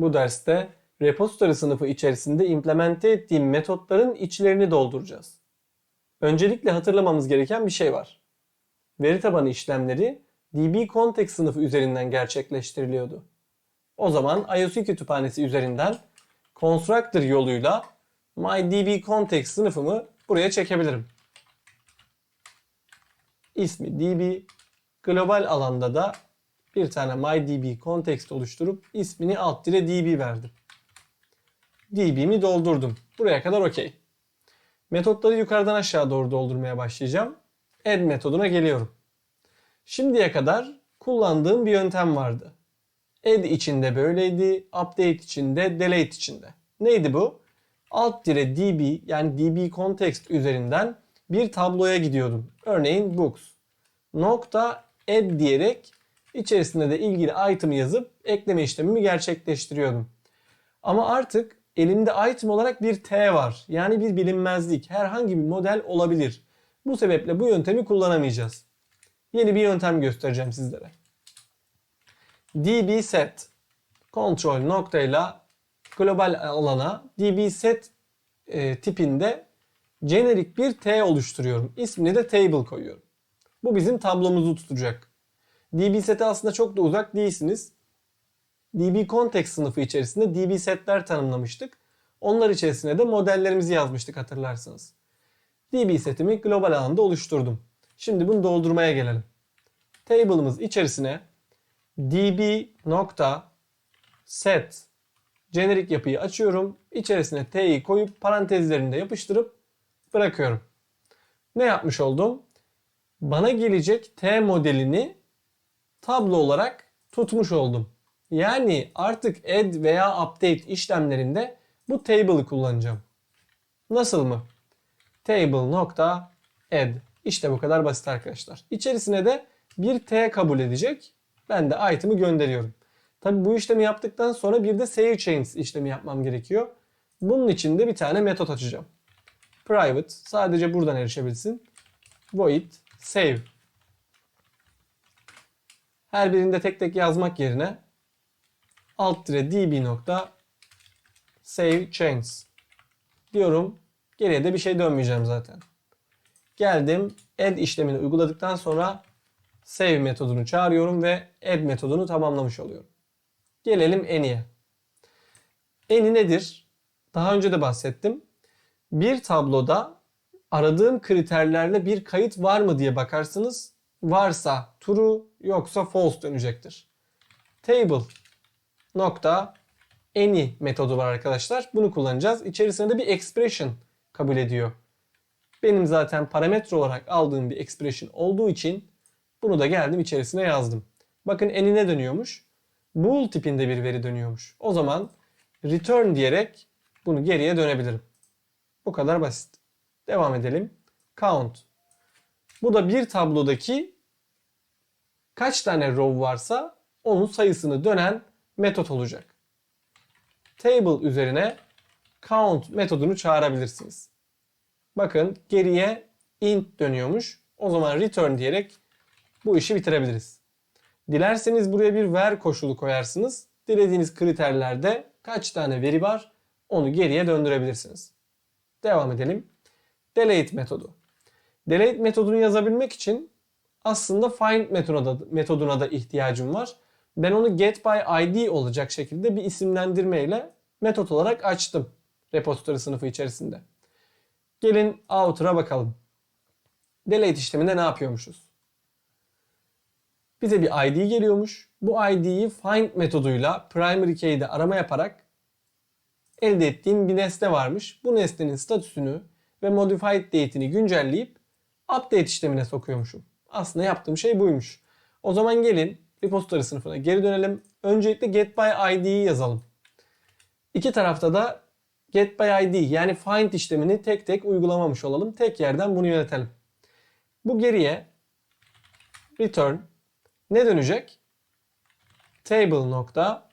Bu derste repository sınıfı içerisinde implemente ettiğim metotların içlerini dolduracağız. Öncelikle hatırlamamız gereken bir şey var. Veri tabanı işlemleri DB context sınıfı üzerinden gerçekleştiriliyordu. O zaman IOC kütüphanesi üzerinden constructor yoluyla MyDB context sınıfımı buraya çekebilirim. İsmi DB, global alanda da bir tane MyDB context oluşturup ismini alt dire DB verdim. DB'mi doldurdum. Buraya kadar okey. Metotları yukarıdan aşağı doğru doldurmaya başlayacağım. Add metoduna geliyorum. Şimdiye kadar kullandığım bir yöntem vardı. Add içinde böyleydi, update içinde, delete içinde. Neydi bu? Alt dire db yani db context üzerinden bir tabloya gidiyordum. Örneğin books. Nokta add diyerek içerisinde de ilgili item'ı yazıp ekleme işlemimi gerçekleştiriyordum. Ama artık elimde item olarak bir T var. Yani bir bilinmezlik. Herhangi bir model olabilir. Bu sebeple bu yöntemi kullanamayacağız. Yeni bir yöntem göstereceğim sizlere. db set kontrol noktayla global alana db set e, tipinde jenerik bir T oluşturuyorum. İsmini de table koyuyorum. Bu bizim tablomuzu tutacak. Db set'e aslında çok da uzak değilsiniz. DB Context sınıfı içerisinde DB setler tanımlamıştık. Onlar içerisine de modellerimizi yazmıştık hatırlarsınız. DB setimi global alanda oluşturdum. Şimdi bunu doldurmaya gelelim. Table'ımız içerisine db nokta set jenerik yapıyı açıyorum. İçerisine t'yi koyup parantezlerinde yapıştırıp bırakıyorum. Ne yapmış oldum? Bana gelecek t modelini tablo olarak tutmuş oldum. Yani artık add veya update işlemlerinde bu table'ı kullanacağım. Nasıl mı? Table nokta add. İşte bu kadar basit arkadaşlar. İçerisine de bir t kabul edecek. Ben de item'ı gönderiyorum. Tabi bu işlemi yaptıktan sonra bir de save chains işlemi yapmam gerekiyor. Bunun için de bir tane metot açacağım. Private sadece buradan erişebilsin. Void save. Her birinde tek tek yazmak yerine alt dire db nokta save chains diyorum. Geriye de bir şey dönmeyeceğim zaten. Geldim add işlemini uyguladıktan sonra save metodunu çağırıyorum ve add metodunu tamamlamış oluyorum. Gelelim any'e. Any nedir? Daha önce de bahsettim. Bir tabloda aradığım kriterlerle bir kayıt var mı diye bakarsınız. Varsa true yoksa false dönecektir. Table nokta any metodu var arkadaşlar. Bunu kullanacağız. İçerisinde de bir expression kabul ediyor. Benim zaten parametre olarak aldığım bir expression olduğu için bunu da geldim içerisine yazdım. Bakın any ne dönüyormuş? Bool tipinde bir veri dönüyormuş. O zaman return diyerek bunu geriye dönebilirim. Bu kadar basit. Devam edelim. Count. Bu da bir tablodaki kaç tane row varsa onun sayısını dönen metot olacak. Table üzerine count metodunu çağırabilirsiniz. Bakın geriye int dönüyormuş. O zaman return diyerek bu işi bitirebiliriz. Dilerseniz buraya bir ver koşulu koyarsınız. Dilediğiniz kriterlerde kaç tane veri var onu geriye döndürebilirsiniz. Devam edelim. Delete metodu. Delete metodunu yazabilmek için aslında find metoduna da, metoduna da ihtiyacım var. Ben onu get by id olacak şekilde bir isimlendirmeyle metot olarak açtım repository sınıfı içerisinde. Gelin outer'a bakalım. Delete işleminde ne yapıyormuşuz? Bize bir id geliyormuş. Bu id'yi find metoduyla primary key'de arama yaparak elde ettiğim bir nesne varmış. Bu nesnenin statüsünü ve modified date'ini güncelleyip update işlemine sokuyormuşum. Aslında yaptığım şey buymuş. O zaman gelin repository sınıfına geri dönelim. Öncelikle get by id'yi yazalım. İki tarafta da get by id yani find işlemini tek tek uygulamamış olalım. Tek yerden bunu yönetelim. Bu geriye return ne dönecek? Table nokta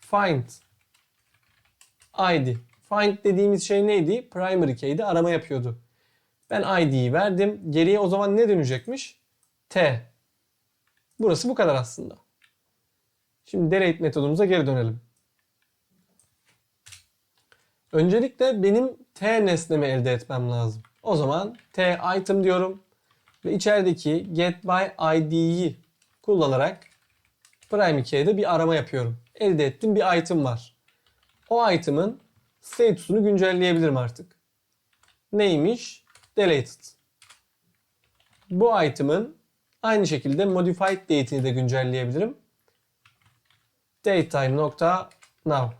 find id. Find dediğimiz şey neydi? Primary key'de arama yapıyordu. Ben id'yi verdim. Geriye o zaman ne dönecekmiş? T. Burası bu kadar aslında. Şimdi delete metodumuza geri dönelim. Öncelikle benim T nesnemi elde etmem lazım. O zaman T item diyorum ve içerideki get by id'yi kullanarak prime 2'ye bir arama yapıyorum. Elde ettiğim bir item var. O item'ın status'unu güncelleyebilirim artık. Neymiş? Deleted. Bu item'ın aynı şekilde modified date'ini de güncelleyebilirim. datetime.now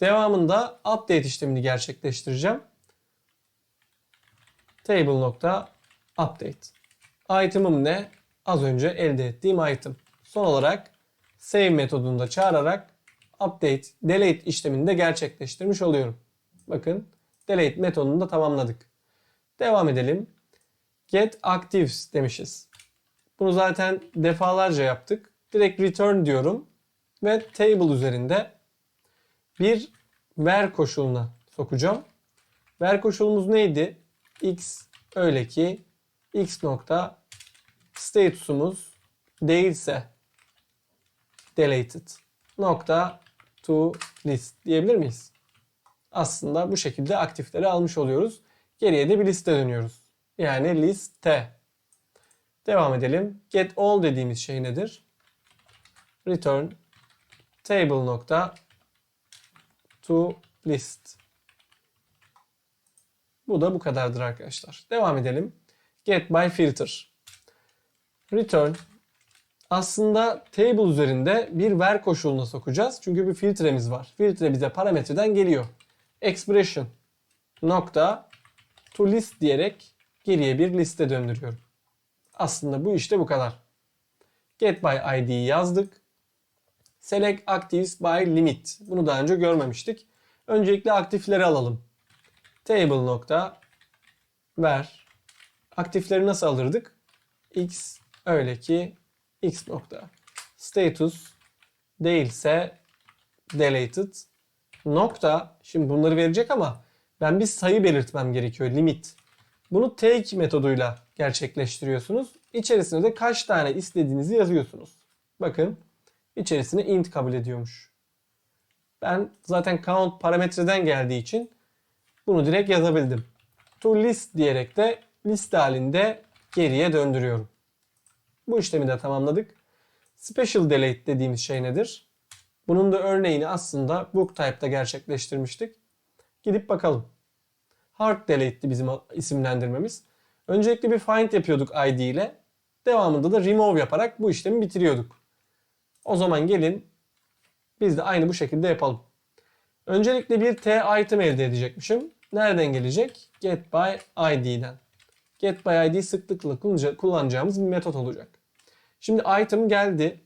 Devamında update işlemini gerçekleştireceğim. Table.update Item'ım ne? Az önce elde ettiğim item. Son olarak save metodunu da çağırarak update, delete işlemini de gerçekleştirmiş oluyorum. Bakın delete metodunu da tamamladık. Devam edelim. Get actives demişiz. Bunu zaten defalarca yaptık. Direkt return diyorum ve table üzerinde bir ver koşuluna sokacağım. Ver koşulumuz neydi? x öyle ki x nokta status'umuz değilse deleted nokta to list diyebilir miyiz? Aslında bu şekilde aktifleri almış oluyoruz. Geriye de bir liste dönüyoruz. Yani liste. Devam edelim. Get all dediğimiz şey nedir? Return table nokta to list. Bu da bu kadardır arkadaşlar. Devam edelim. Get by filter. Return. Aslında table üzerinde bir ver koşuluna sokacağız. Çünkü bir filtremiz var. Filtre bize parametreden geliyor. Expression nokta to list diyerek geriye bir liste döndürüyorum. Aslında bu işte bu kadar. Get by ID'yi yazdık. Select Actives by Limit. Bunu daha önce görmemiştik. Öncelikle aktifleri alalım. Table nokta ver. Aktifleri nasıl alırdık? X öyle ki X nokta. Status değilse deleted nokta. Şimdi bunları verecek ama ben bir sayı belirtmem gerekiyor. Limit. Bunu take metoduyla gerçekleştiriyorsunuz. İçerisine de kaç tane istediğinizi yazıyorsunuz. Bakın içerisine int kabul ediyormuş. Ben zaten count parametreden geldiği için bunu direkt yazabildim. To list diyerek de liste halinde geriye döndürüyorum. Bu işlemi de tamamladık. Special delete dediğimiz şey nedir? Bunun da örneğini aslında book type'da gerçekleştirmiştik. Gidip bakalım. Hard delete'ti bizim isimlendirmemiz. Öncelikle bir find yapıyorduk id ile. Devamında da remove yaparak bu işlemi bitiriyorduk. O zaman gelin biz de aynı bu şekilde yapalım. Öncelikle bir t item elde edecekmişim. Nereden gelecek? Get by id'den. Get by id sıklıkla kullanacağımız bir metot olacak. Şimdi item geldi.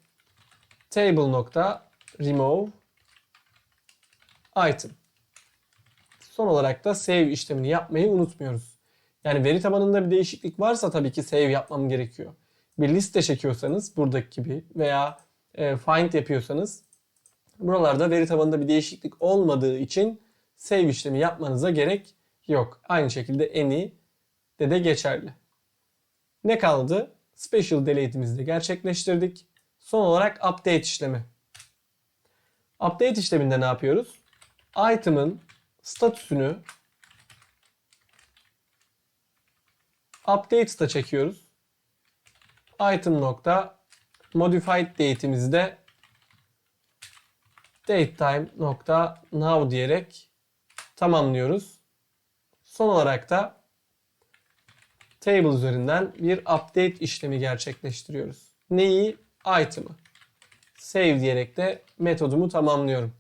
Table nokta remove item. Son olarak da save işlemini yapmayı unutmuyoruz. Yani veri tabanında bir değişiklik varsa tabii ki save yapmam gerekiyor. Bir liste çekiyorsanız buradaki gibi veya e, find yapıyorsanız buralarda veri tabanında bir değişiklik olmadığı için save işlemi yapmanıza gerek yok. Aynı şekilde any de de geçerli. Ne kaldı? Special delete'imizi de gerçekleştirdik. Son olarak update işlemi. Update işleminde ne yapıyoruz? Item'ın statüsünü updates'ta çekiyoruz. Item nokta modified date'imizi de datetime nokta now diyerek tamamlıyoruz. Son olarak da table üzerinden bir update işlemi gerçekleştiriyoruz. Neyi? Item'ı. Save diyerek de metodumu tamamlıyorum.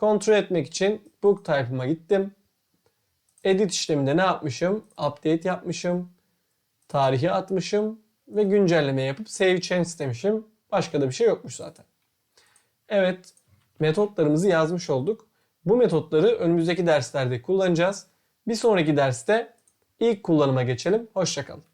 Kontrol etmek için book type'ıma gittim. Edit işleminde ne yapmışım? Update yapmışım. Tarihi atmışım ve güncelleme yapıp save change demişim. Başka da bir şey yokmuş zaten. Evet, metotlarımızı yazmış olduk. Bu metotları önümüzdeki derslerde kullanacağız. Bir sonraki derste ilk kullanıma geçelim. Hoşçakalın.